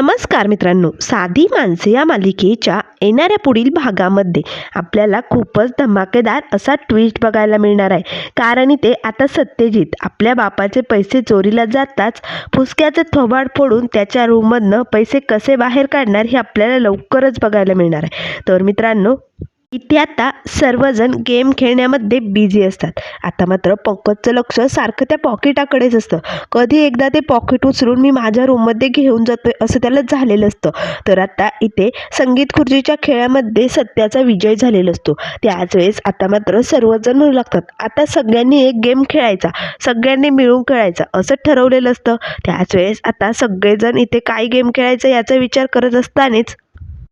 नमस्कार मित्रांनो साधी माणसे या मालिकेच्या येणाऱ्या पुढील भागामध्ये आपल्याला खूपच धमाकेदार असा ट्विस्ट बघायला मिळणार आहे. कारण इथे आता सत्यजित आपल्या बापाचे पैसे चोरीला जाताच फुसक्याचे थोबाड फोडून त्याच्या रूममधनं पैसे कसे बाहेर काढणार हे आपल्याला लवकरच बघायला मिळणार आहे. तर मित्रांनो इथे आता सर्वजण गेम खेळण्यामध्ये बिझी असतात. आता मात्र पंकजचं लक्ष सारखं त्या पॉकेटाकडेच असतं. कधी एकदा ते पॉकेट उचलून मी माझ्या रूममध्ये घेऊन जातोय असं त्याला झालेलं असतं. तर आता इथे संगीत खुर्चीच्या खेळामध्ये सत्याचा विजय झालेला असतो. त्याच वेळेस आता मात्र सर्वजण म्हणू लागतात आता सगळ्यांनी एक गेम खेळायचा सगळ्यांनी मिळून खेळायचा असं ठरवलेलं असतं. त्याच वेळेस आता सगळेजण इथे काय गेम खेळायचा याचा विचार करत असतानाच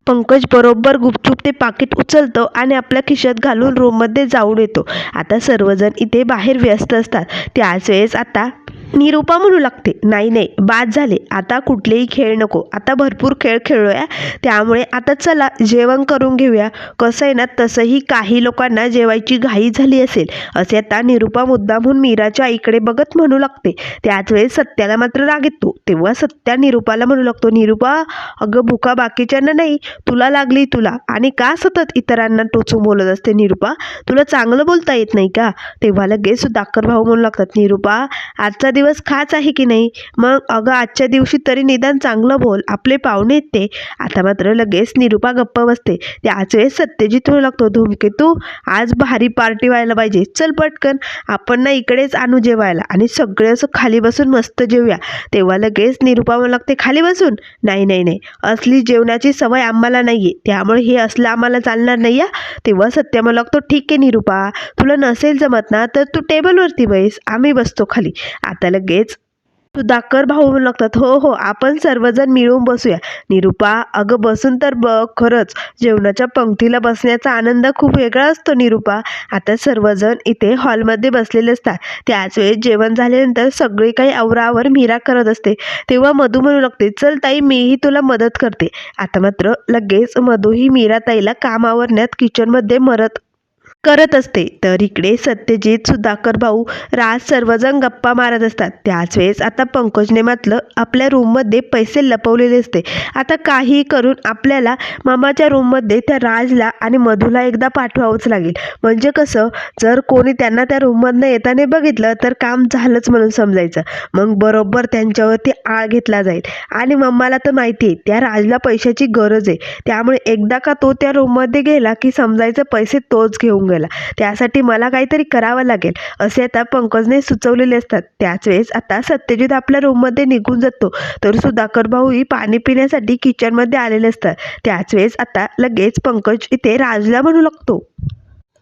पंकज बरोबर गुपचूप ते पाकिट उचलतो आणि आपल्या खिशात घालून रूममध्ये जाऊन येतो. आता सर्वजण इथे बाहेर व्यस्त असतात. त्याच वेळेस आता निरूपा म्हणू लागते नाही नाही बाद झाले आता कुठलेही खेळ नको आता भरपूर खेळ खेळूया त्यामुळे आता चला जेवण करून घेऊया. कसं आहे ना तसंही काही लोकांना जेवायची घाई झाली असेल असे आता निरूपा मुद्दामहून मीराच्या आईकडे बघत म्हणू लागते. त्याच वेळेस सत्याला मात्र राग येतो तेव्हा सत्या निरूपाला म्हणू लागतो निरूपा अगं भुका बाकीच्यांना नाही तुला लागली तुला आणि का सतत इतरांना टोचून बोलत असते निरूपा? तुला चांगलं बोलता येत नाही का? तेव्हा लगेच सुधाकर भाऊ म्हणू लागतात निरूपा आजचा दिवस खाच आहे की नाही? मग अगं आजच्या दिवशी तरी निदान चांगलं बोल. आपले पाहुणे आहेत ते. आता मात्र लगेच निरूपा गप्प बसते. त्याच वेळेस सत्यजित होऊ लागतो धूमकेतू आज भारी पार्टी व्हायला पाहिजे. चल पटकन. आपण ना इकडेच आणू जेवायला आणि सगळे असं खाली बसून मस्त जेवूया तेव्हा लगेच निरूपा म्हणू लागते खाली बसून? नाही नाही नाही. असली जेवणाची सवय आम्हाला नाही आहे त्यामुळे हे असलं आम्हाला चालणार नाही आहे तेव्हा सत्य म्हणू लागतो ठीक आहे निरूपा. तुला नसेल जमत ना तर तू टेबलवरती बैस. आम्ही बसतो खाली. आता लगेच. सुधाकर भाऊ म्हणू लागतात हो हो आपण सर्वजण मिळून बसूया. निरूपा अगं बसून तर बघ खरंच जेवणाच्या पंक्तीला बसण्याचा आनंद खूप वेगळा असतो निरूपा. आता सर्वजण इथे हॉलमध्ये बसलेले असतात. त्याच वेळेस जेवण झाल्यानंतर सगळी काही आवरावर मीरा करत असते. तेव्हा मधू म्हणू लागते चल ताई मीही तुला मदत करते. आता मात्र लगेच मधू ही मीरा ताईला काम आवरण्यात किचनमध्ये मरत करत असते. तर इकडे सत्यजित सुधाकर भाऊ राज सर्वजण गप्पा मारत असतात. त्याच वेळेस आता पंकजने मात्र आपल्या रूममध्ये पैसे लपवलेले असते. आता काही करून आपल्याला मामाच्या रूममध्ये त्या राजला आणि मधूला एकदा पाठवावंच लागेल. म्हणजे कसं? जर कोणी त्यांना त्या रूममधनं येताना बघितलं तर काम झालंच म्हणून समजायचं. मग बरोबर त्यांच्यावरती आळ घेतला जाईल. आणि मम्माला तर माहिती आहे त्या राजला पैशाची गरज आहे. त्यामुळे एकदा का तो त्या रूममध्ये गेला की समजायचं पैसे तोच घेऊन गेला. त्यासाठी मला काहीतरी करावं लागेल. असे आता पंकजने सुचवलेले असतात. त्याच वेळेस आता सत्यजित आपल्या रूममध्ये निघून जातो. तर सुधाकर भाऊही पाणी पिण्यासाठी किचनमध्ये आलेले असतात. त्याच वेळेस आता लगेच पंकज इथे राजला म्हणू लागतो.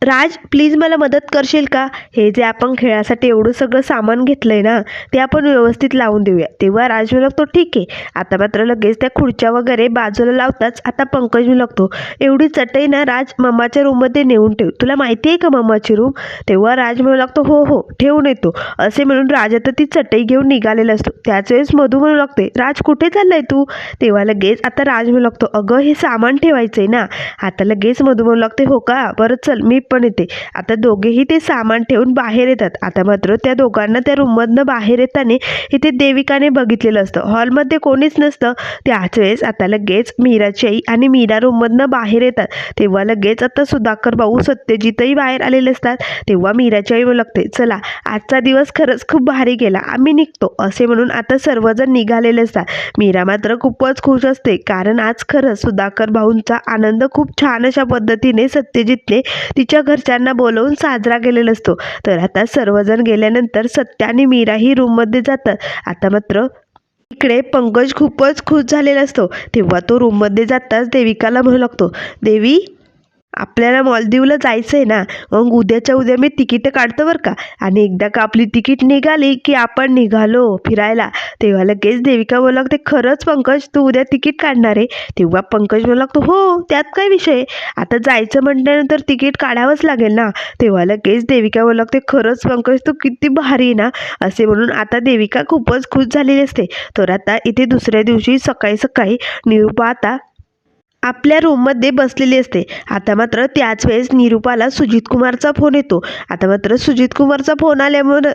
राज प्लीज मला मदत करशील का? हे जे आपण खेळासाठी एवढं सगळं सामान घेतलं आहे ना ते आपण व्यवस्थित लावून देऊया. तेव्हा राज म्हणतो ठीक आहे. आता मात्र लगेच त्या खुर्च्या वगैरे बाजूला लावताच आता पंकज लागतो एवढी चटई ना राज मम्माच्या रूममध्ये नेऊन ठेव. तुला माहिती आहे का मम्माची रूम तेव्हा राज म्हणू लागतो हो हो ठेवून येतो. असे म्हणून राज आता ती चटई घेऊन निघालेला असतो. त्याच वेळेस मधू म्हणू लागते राज कुठे चाललाय तू? तेव्हा लगेच आता राज म्हणू लागतो अगं हे सामान ठेवायचं आहे ना. आता लगेच मधू म्हणू लागते हो का? बरं चल मी पण येते. आता दोघेही ते सामान ठेवून बाहेर येतात. आता मात्र त्या दोघांना त्या रूममधनं बाहेर येताना इथे देविकाने बघितलेलं असतं. हॉलमध्ये कोणीच नसतं. त्याच वेळेस आता लगेच मीराची आई आणि मीरा रूममधनं बाहेर येतात. तेव्हा लगेच आता सुधाकर भाऊ सत्यजितही बाहेर आलेले असतात. तेव्हा मीराची आई ओळखते. लागते चला आजचा दिवस खरंच खूप भारी गेला. आम्ही निघतो असे म्हणून आता सर्वजण निघालेले असतात. मीरा मात्र खूपच खुश असते. कारण आज खरंच सुधाकर भाऊंचा आनंद खूप छान अशा पद्धतीने सत्यजितने तिच्या घरच्यांना बोलवून साजरा केलेला असतो. तर आता सर्वजण गेल्यानंतर सत्या आणि मीराही रूममध्ये जातात. आता मात्र इकडे पंकज खूपच खुश झालेला असतो. तेव्हा तो रूममध्ये जाताच देविकाला म्हणू लागतो देवी आपल्याला मॉलदीवला जायचं आहे ना मग उद्याच्या उद्या मी तिकीटं काढतो बरं का. आणि एकदा का आपली तिकीट निघाली की आपण निघालो फिरायला तेव्हा लगेच देविका बोलू लागते खरंच पंकज तू उद्या तिकीट काढणार आहे. तेव्हा पंकज बोलू लागतो हो त्यात काय विषय? आहे? आता जायचं म्हटल्यानंतर तिकीट काढावंच लागेल ना. तेव्हा लगेच देविका बोलू लागते खरंच पंकज तू किती भारी आहे ना. असे म्हणून आता देविका खूपच खुश झालेली असते. तर आता इथे दुसऱ्या दिवशी सकाळी सकाळी निरूपा आता आपल्या रूममध्ये बसलेली असते. आता मात्र त्याच वेळेस निरूपाला सुजित कुमारचा फोन येतो. आता मात्र सुजित कुमारचा फोन आल्यामुळं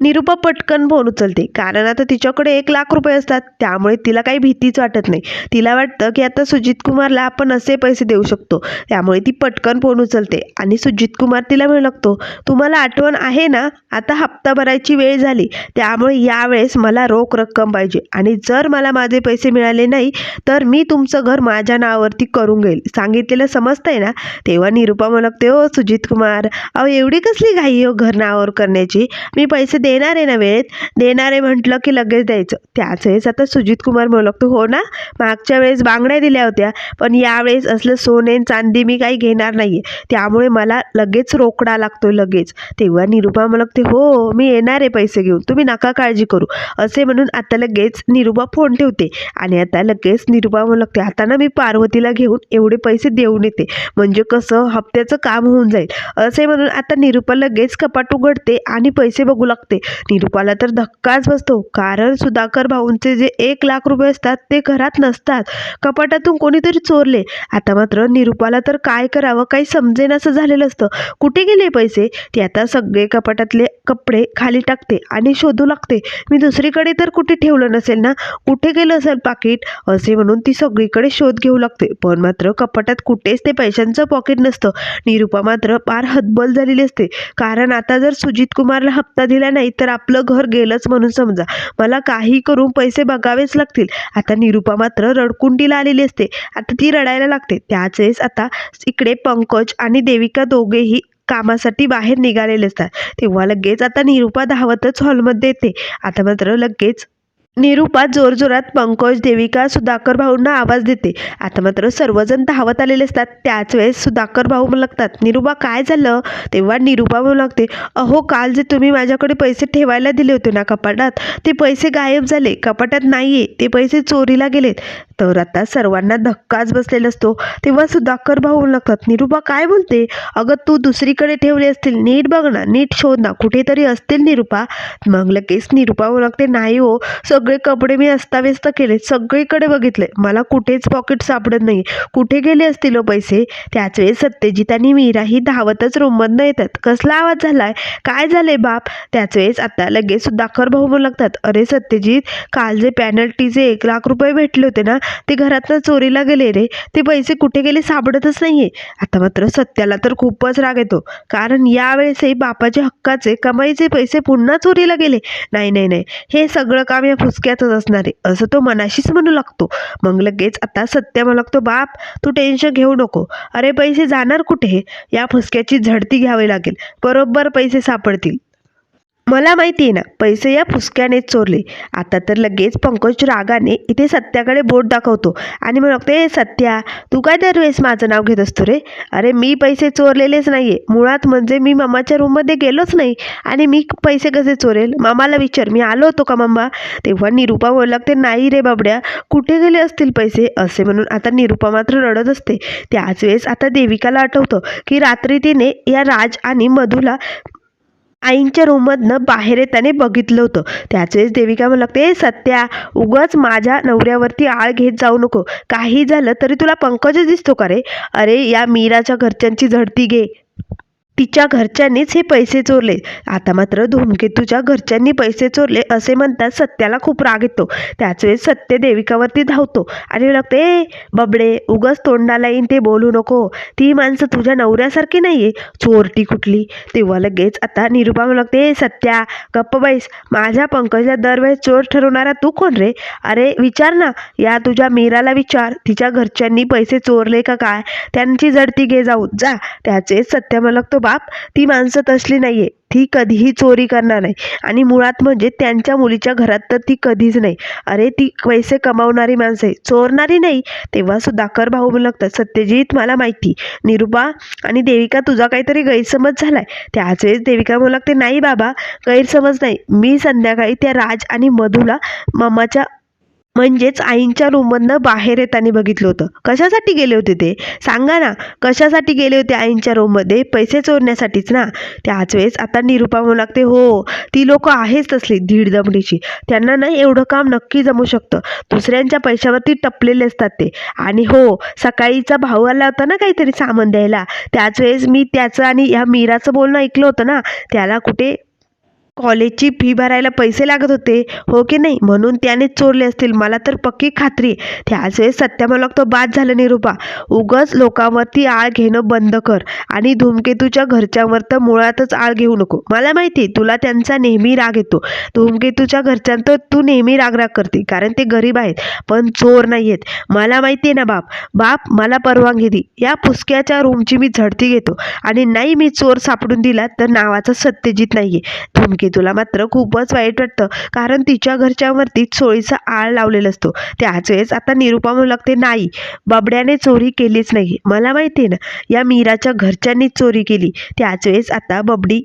निरुपा पटकन फोन उचलते. कारण आता तिच्याकडे एक लाख रुपये असतात. त्यामुळे तिला काही भीतीच वाटत नाही. तिला वाटतं की आता सुजित कुमारला आपण असे पैसे देऊ शकतो. त्यामुळे ती पटकन फोन उचलते. आणि सुजित कुमार तिला म्हणू लागतो तुम्हाला आठवण आहे ना? आता हप्ता भरायची वेळ झाली. त्यामुळे यावेळेस मला रोख रक्कम पाहिजे. आणि जर मला माझे पैसे मिळाले नाही तर मी तुमचं घर माझ्या नावावरती करून घेईल. सांगितलेलं समजतंय ना? तेव्हा निरुपा म्हणू लागते हो सुजित कुमार अहो एवढी कसली घाई हो घर नावावर करण्याची? मी पैसे दे देणार आहे ना वेळेत? देणारे म्हटलं की लगेच द्यायचं. त्याच वेळेस आता सुजित कुमार म्हणू लागतो हो ना? मागच्या वेळेस बांगड्या दिल्या होत्या पण यावेळेस असलं सोने चांदी मी काही घेणार नाही आहे त्यामुळे मला लगेच रोकडा लागतो लगेच. तेव्हा निरुपा म्हणू लागते हो मी येणार आहे पैसे घेऊन. तुम्ही नका काळजी करू. असे म्हणून आता लगेच निरुपा फोन ठेवते. आणि आता लगेच निरुपा म्हणू लागते आता ना मी पार्वतीला घेऊन एवढे पैसे देऊन येते. म्हणजे कसं? हप्त्याचं काम होऊन जाईल. असे म्हणून आता निरुपा लगेच कपाट उघडते आणि पैसे बघू लागते. निरुपाला तर धक्काच बसतो. कारण सुधाकर भाऊंचे जे एक लाख रुपये असतात ते घरात नसतात. कपाटातून कोणीतरी चोरले. आता मात्र निरुपाला तर काय करावं काही समजेन असं झालेलं असतं. कुठे गेले पैसे? ते आता सगळे कपाटातले कपडे खाली टाकते आणि शोधू लागते. मी दुसरीकडे तर कुठे ठेवलं नसेल ना? कुठे गेलं असेल पाकिट? असे म्हणून ती सगळीकडे शोध घेऊ लागते. पण मात्र कपाटात कुठेच ते पैशांचं पॉकेट नसतं. निरुपा मात्र फार हतबल झालेली असते. कारण आता जर सुजित कुमारला हप्ता दिला नाही तर आपलं घर गेलंच म्हणून समजा. मला काही करून पैसे बघावेच लागतील. आता निरुपा मात्र रडकुंडीला आलेली असते. आता ती रडायला लागते. त्याच वेळेस आता इकडे पंकज आणि देविका दोघेही कामासाठी बाहेर निघालेले असतात. तेव्हा लगेच आता निरुपा धावतच हॉलमध्ये येते. आता मात्र लगेच निरुपा जोरजोरात पंकज देविका सुधाकर भाऊंना आवाज देते. आता मात्र सर्वजण धावत आलेले असतात. त्याच वेळेस सुधाकर भाऊ लागतात निरुपा काय झालं? तेव्हा निरुपा म्हणू लागते अहो काल जे तुम्ही माझ्याकडे पैसे ठेवायला दिले होते ना कपाटात ते पैसे गायब झाले. कपाटात नाही आहे ते पैसे चोरीला गेलेत. तर आता सर्वांना धक्काच बसलेला असतो. तेव्हा सुधाकर भाऊ लागतात निरुपा काय बोलते? अगं तू दुसरीकडे ठेवले असतील. नीट बघ ना नीट शोध ना. कुठेतरी असतील निरुपा. मग लगेच निरुपा म्हणू लागते नाही हो सगळे कपडे मी अस्ताव्यस्त केले. सगळीकडे बघितले. मला कुठेच पॉकेट सापडत नाही. कुठे गेले असतील हो पैसे? त्याच वेळेस सत्यजित आणि मीरा ही धावतच रूममधनं येतात. कसला आवाज झालाय? काय झाले बाप? त्याच वेळेस आता लगेच सुधाकर भाऊ म्हणू लागतात. अरे सत्यजित काल जे पॅनल्टीचे एक लाख रुपये भेटले होते ना ते घरातनं चोरीला गेले रे. ते पैसे कुठे गेले सापडतच नाहीये. आता मात्र सत्याला तर खूपच राग येतो. कारण यावेळेसही बापाच्या हक्काचे कमाईचे पैसे पुन्हा चोरीला गेले. नाही नाही नाही. हे सगळं काम या फुसक्यातच असणार आहे. असं तो मनाशीच म्हणू लागतो. मग लगेच आता सत्य म्हणू लागतो बाप तू टेन्शन घेऊ नको. अरे पैसे जाणार कुठे? या फुसक्याची झडती घ्यावी लागेल. बरोबर पैसे सापडतील. मला माहिती आहे ना पैसे या फुसक्यानेच चोरले. आता तर लगेच पंकज रागाने इथे सत्याकडे बोट दाखवतो आणि मग ते सत्या तू काय दरवेळेस माझं नाव घेत असतो रे? अरे मी पैसे चोरलेलेच नाही आहे मुळात म्हणजे मी मामाच्या रूममध्ये गेलोच नाही आणि मी पैसे कसे चोरेल? मामाला विचार. मी आलो होतो का मम्मा तेव्हा निरुपा बोलू नाही रे बाबड्या. कुठे गेले असतील पैसे? असे म्हणून आता निरुपा मात्र रडत असते. त्याच वेळेस आता देविकाला आठवतं की रात्री तिने या राज आणि मधूला आईंच्या रूममधनं बाहेर येताना बघितलं होतं. त्याच वेळेस देविका म्हणू लागते सत्या उगाच माझ्या नवऱ्यावरती आळ घेत जाऊ नको. काही झालं तरी तुला पंकजच दिसतो का रे? अरे या मीराच्या घरच्यांची झडती घे. तिच्या घरच्यांनीच हे पैसे चोरले. आता मात्र धूमकेतूच्या घरच्यांनी पैसे चोरले असे म्हणतात सत्याला खूप राग येतो. त्याच वेळेस सत्य देविकावरती धावतो आणि लागते ए बबडे उगाच तोंडाला येईन ते बोलू नको. ती माणसं तुझ्या नवऱ्यासारखी नाही आहे चोरटी कुठली? तेव्हा लगेच आता निरुपा लागते "ए, सत्या गप्प बाईस माझ्या पंकजला दरवेळेस चोर ठरवणारा तू कोण रे? अरे विचार ना. या तुझ्या मीराला विचार. तिच्या घरच्यांनी पैसे चोरले का काय? त्यांची जडती घे जाऊ जा. त्याचे सत्य म्हणू तो बाप ती माणसं तसली नाही आहे ती कधीही चोरी करणार नाही. आणि मुळात म्हणजे त्यांच्या मुलीच्या घरात तर ती कधीच नाही. अरे ती पैसे कमावणारी माणसं आहे. चोरणारी नाही. तेव्हासुद्धा कर भाऊ लागतात सत्यजित मला माहिती. निरुपा आणि देविका तुझा काहीतरी गैरसमज झालाय. त्याच वेळेस देविका बोलू लागते नाही बाबा गैरसमज नाही. मी संध्याकाळी त्या राज आणि मधूला मम्माच्या म्हणजेच आईंच्या रूममधनं बाहेर येताना बघितलं होतं. कशासाठी गेले होते ते? सांगा ना. कशासाठी गेले होते आईंच्या रूममध्ये? पैसे चोरण्यासाठीच ना? त्याच वेळेस आता निरुपा म्हणू लागते हो ती लोक आहेच तसली धीड दमडीची त्यांना ना एवढं काम नक्की जमू शकतं. दुसऱ्यांच्या पैशावरती टपलेले असतात ते. आणि हो सकाळीचा भाऊ आला होता ना काहीतरी सामान द्यायला. त्याच वेळेस मी त्याचं आणि ह्या मीराचं बोलणं ऐकलं होतं ना. त्याला कुठे कॉलेजची फी भरायला पैसे लागत होते हो की नाही? म्हणून त्याने चोरले असतील. मला तर पक्की खात्री आहे. त्याच वेळेस सत्या मला तो बाद झालं निरूपा. उगच लोकांवरती आळ घेणं बंद कर आणि धूमकेतूच्या घरच्यांवर तर मुळातच आळ घेऊ नको. मला माहिती आहे तुला त्यांचा नेहमी राग येतो. धूमकेतूच्या घरच्यांतर तू नेहमी रागराग करते कारण ते गरीब आहेत पण चोर नाही आहेत मला माहिती आहे ना बाप. बाप मला परवानगी दे. या पुसक्याच्या रूमची मी झडती घेतो. आणि नाही मी चोर सापडून दिला तर नावाचा सत्यजित नाही आहे धूमकेतूला मात्र खूपच वाईट वाटतं. कारण तिच्या घरच्यावरती चोळीचा आळ लावलेला असतो. त्याच वेळेस आता निरुपा म्हणू लागते नाही बबड्याने चोरी केलीच नाही. मला माहिती आहे ना या मीराच्या घरच्यांनीच चोरी केली. त्याच वेळेस आता बबडी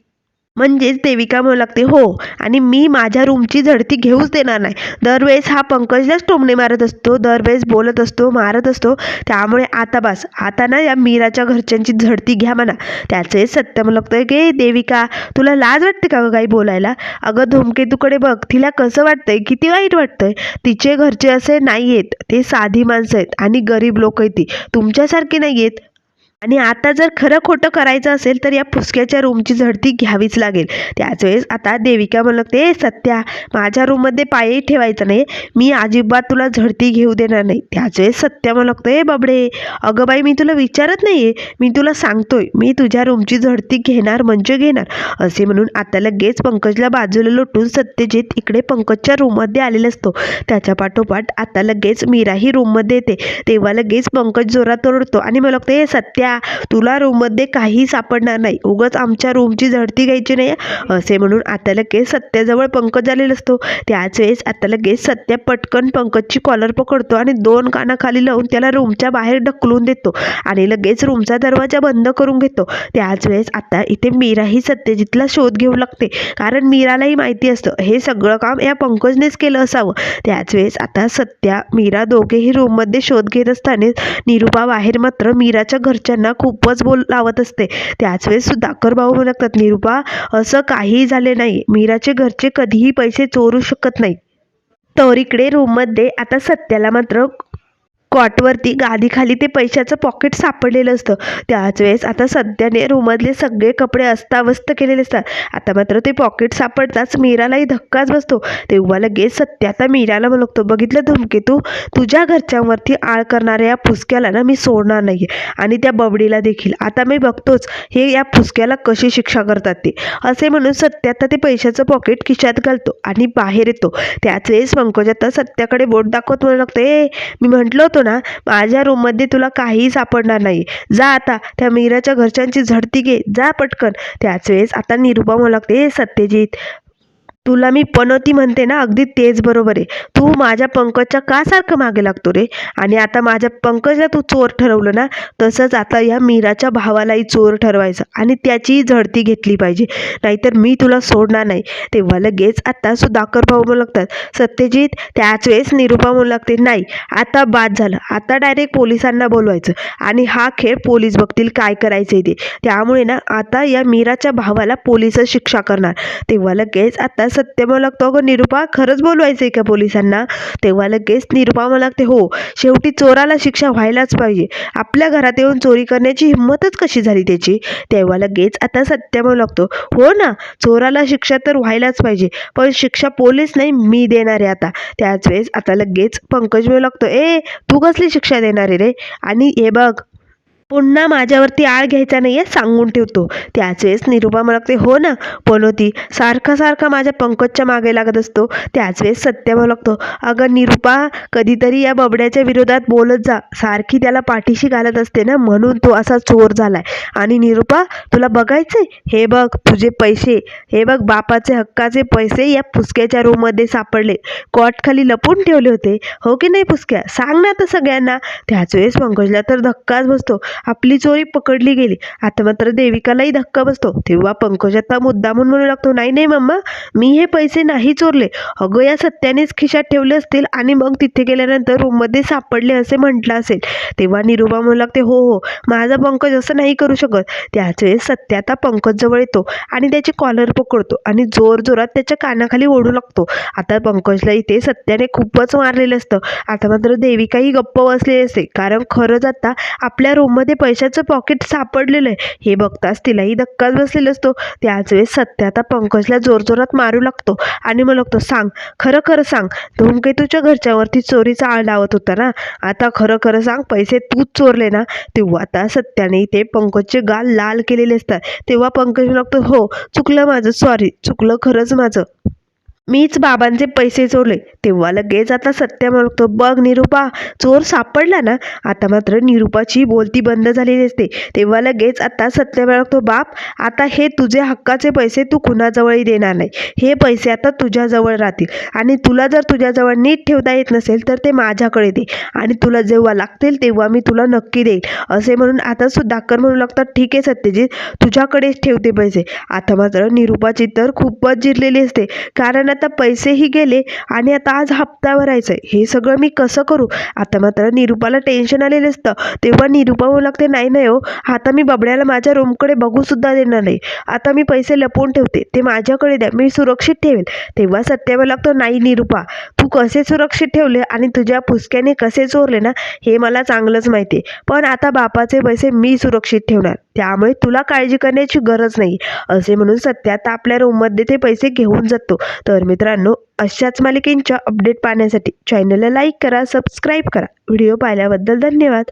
म्हणजेच देविका म्हणू लागते हो आणि मी माझ्या रूमची झडती घेऊच देणार नाही. दरवेळेस हा पंकजलाच टोमणे मारत असतो दरवेळेस बोलत असतो मारत असतो. त्यामुळे आता बस आता ना या मीराच्या घरच्यांची झडती घ्या म्हणा. त्याचे सत्य म्हणू लागतं की देविका तुला लाज वाटते का गं काही बोलायला? अगं धूमकेतूकडे बघ तिला कसं वाटतंय किती वाईट वाटतंय. तिचे घरचे असे नाही आहेत ते साधी माणसं आहेत आणि गरीब लोक आहेत ती. तुमच्यासारखी नाही आहेत आणि आता जर खरं खोटं करायचं असेल तर या फुसक्याच्या रूमची झडती घ्यावीच लागेल. त्याच वेळेस आता देविका म्हणते सत्या माझ्या रूममध्ये पायही ठेवायचं नाही. मी अजिबात तुला झडती घेऊ देणार नाही. त्याच वेळेस सत्या म्हणू लागते बाबडे अगं बाई मी तुला विचारत नाही आहे मी तुला सांगतोय मी तुझ्या रूमची झडती घेणार म्हणजे घेणार. असे म्हणून आता लगेच पंकजला बाजूला लोटून सत्यजित इकडे पंकजच्या रूममध्ये आलेला असतो. त्याच्या पाठोपाठ आता लगेच मीराही रूममध्ये येते. तेव्हा लगेच पंकज जोरात ओरडतो आणि मला लागतं हे सत्या तुला रूममध्ये काही सापडणार नाही. उगाच आमच्या रूमची झडती घ्यायची नाही. असे म्हणून आता लगेच सत्याजवळ पंकज आलेला असतो. त्याच वेळेस आता लगेच सत्या पटकन पंकजची कॉलर पकडतो आणि दोन कानाखाली लावून त्याला रूमच्या बाहेर ढकलून देतो आणि लगेच रूमचा दरवाजा बंद करून घेतो. त्याच वेळेस आता इथे मीराही सत्यजितला शोध घेऊ लागते. कारण मीरालाही माहिती असतं. हे सगळं काम या पंकजनेच केलं असावं. त्याच वेळेस आता सत्या मीरा दोघेही रूममध्ये शोध घेत असताना निरुपा बाहेर मात्र मीराच्या घरच्या त्यांना खूपच बोल लावत असते. त्याच वेळेस सुधाकर भाऊ म्हणतात निरुपा असं काही झाले नाही. मीराचे घरचे कधीही पैसे चोरू शकत नाही तर इकडे रूममध्ये आता सत्याला मात्र कॉटवरती गादीखाली ते पैशाचं पॉकेट सापडलेलं असतं. त्याच वेळेस आता सध्याने रूममधले सगळे कपडे अस्ताव्यस्त केलेले असतात. आता मात्र ते पॉकेट सापडताच मीरालाही धक्काच बसतो. तेव्हा लगेच सत्य आता मीराला म्हणतो बघितलं धुमकेतू तुझ्या घरच्यांवरती आळ करणाऱ्या या फुसक्याला ना मी सोडणार नाही आणि त्या बबडीला देखील. आता मी बघतोच हे या फुसक्याला कशी शिक्षा करतात ते. असे म्हणून सत्य आता ते पैशाचं पॉकेट खिशात घालतो आणि बाहेर येतो. त्याच वेळेस पंकज आता सत्याकडे बोट दाखवत म्हणू लागतो ए मी म्हटलं होतं ना माझ्या रूममध्ये तुला काहीही सापडणार नाही. जा आता त्या मीराच्या घरच्यांची झडती घे. जा पटकन. त्याच वेळेस आता निरुपा म्हणू लागते सत्यजित. तुला मी पनोती म्हणते ना अगदी तेच बरोबर आहे. तू माझ्या पंकजच्या का सारखं मागे लागतो रे? आणि आता माझ्या पंकजला तू चोर ठरवलं ना तसंच आता या मीराच्या भावालाही चोर ठरवायचं आणि त्याचीही झडती घेतली पाहिजे. नाहीतर मी तुला सोडणार नाही. तेव्हा लगेच आता सुधाकर भाऊ म्हणू लागतात. सत्यजित त्याच वेळेस निरुपा म्हणू लागते नाही आता बाद झालं. आता डायरेक्ट पोलिसांना बोलवायचं. आणि हा खेळ पोलीस बघतील काय करायचं ते. त्यामुळे ना आता या मीराच्या भावाला पोलिसच शिक्षा करणार. तेव्हा लगेच आता सत्य म्हणू लागतो अगं निरुपा खरंच बोलवायचं आहे का पोलिसांना? तेव्हा लगेच निरुपा म्हणू लागते हो शेवटी चोराला शिक्षा व्हायलाच पाहिजे. आपल्या घरात येऊन चोरी करण्याची हिंमतच कशी झाली त्याची? तेव्हा लगेच आता सत्य म्हणू लागतो हो ना चोराला शिक्षा तर व्हायलाच पाहिजे पण शिक्षा पोलीस नाही मी देणार आहे आता. त्याच वेळेस आता लगेच पंकज म्हणू लागतो ए तू कसली शिक्षा देणार आहे रे? आणि हे बघ पुन्हा माझ्यावरती आळ घ्यायचा नाही आहे सांगून ठेवतो. त्याच वेळेस निरुपा म्हणते हो ना पनोती सारखा सारखा माझ्या पंकजच्या मागे लागत असतो. त्याच वेळेस सत्य म्हणतो अगं निरुपा कधीतरी या बबड्याच्या विरोधात बोलत जा. सारखी त्याला पाठीशी घालत असते ना म्हणून तो असा चोर झालाय. आणि निरुपा तुला बघायचे हे बघ तुझे पैसे. हे बघ बापाचे हक्काचे पैसे या पुसक्याच्या रूममध्ये सापडले. कॉटखाली लपून ठेवले होते. हो की नाही पुसक्या? सांग ना तर सगळ्यांना. त्याच वेळेस पंकजला तर धक्काच बसतो. आपली चोरी पकडली गेली. आता मात्र देविकालाही धक्का बसतो. तेव्हा पंकज आता मुद्दामून म्हणू लागतो नाही नाही मम्मा मी हे पैसे नाही चोरले. अगं या सत्यानेच खिशात ठेवले असतील आणि मग तिथे गेल्यानंतर रूममध्ये सापडले असे म्हटलं असेल. तेव्हा निरुपा म्हणू लागते हो हो माझा पंकज असं नाही करू शकत. त्याच वेळेस सत्य आता पंकज जवळ येतो आणि त्याची कॉलर पकडतो आणि जोर जोरात त्याच्या कानाखाली ओढू लागतो. आता पंकजला इथे सत्याने खूपच मारलेलं असतं. आता मात्र देविकाही गप्प बसलेली असते. कारण खरंच आता आपल्या रूममध्ये रूममध्ये पैशाचं पॉकेट सापडलेलं आहे. हे बघताच तिलाही धक्काच बसलेला असतो. त्याच वेळेस सत्य आता पंकजला जोरजोरात मारू लागतो. आणि मग लागतो सांग खरं खरं सांग. धूमकेतूच्या तुझ्या घरच्यावरती चोरीचा आळ लावत होता ना? आता खरं खरं सांग पैसे तूच चोरले ना? तेव्हा आता सत्याने इथे पंकजचे गाल लाल केलेले असतात. तेव्हा पंकज लागतो हो चुकलं माझं सॉरी चुकलं खरंच माझं. मीच बाबांचे पैसे चोरले. तेव्हा लगेच आता सत्य म्हणतो बघ निरुपा चोर सापडला ना? आता मात्र निरुपाची बोलती बंद झालेली असते. तेव्हा लगेच आता सत्य म्हणतो बाप आता हे तुझे हक्काचे पैसे तू कुणाजवळही देणार नाही. हे पैसे आता तुझ्याजवळ राहतील. आणि तुला जर तुझ्याजवळ नीट ठेवता येत नसेल तर ते माझ्याकडे दे. आणि तुला जेव्हा लागतील तेव्हा मी तुला नक्की देईल. असे म्हणून आता सुधाकर म्हणू लागतात ठीक आहे सत्यजित तुझ्याकडेच ठेवते पैसे. आता मात्र निरुपाची तर खूपच जिरलेली असते. कारण आता पैसेही गेले आणि आता आज हप्ता भरायचा आहे. हे सगळं मी कसं करू? आता मात्र निरुपाला टेन्शन आलेलं असतं. तेव्हा निरूपा होऊ लागते नाही नाही हो आता मी बबड्याला माझ्या रूमकडे बघूसुद्धा देणार नाही. आता मी पैसे लपवून ठेवते ते माझ्याकडे द्या मी सुरक्षित ठेवेल. तेव्हा सत्यावर लागतो नाही निरुपा तू कसे सुरक्षित ठेवले आणि तुझ्या पुसक्याने कसे चोरले ना हे मला चांगलंच माहिती आहे. पण आता बापाचे पैसे मी सुरक्षित ठेवणार. त्यामुळे तुला काळजी करण्याची गरज नाही. असे म्हणून सत्य आपल्या रूममध्ये ते पैसे घेऊन जातो. तर मित्रांनो अशाच मालिकेंच्या अपडेट पाहण्यासाठी चॅनलला लाईक करा सबस्क्राईब करा. व्हिडिओ पाहिल्याबद्दल धन्यवाद.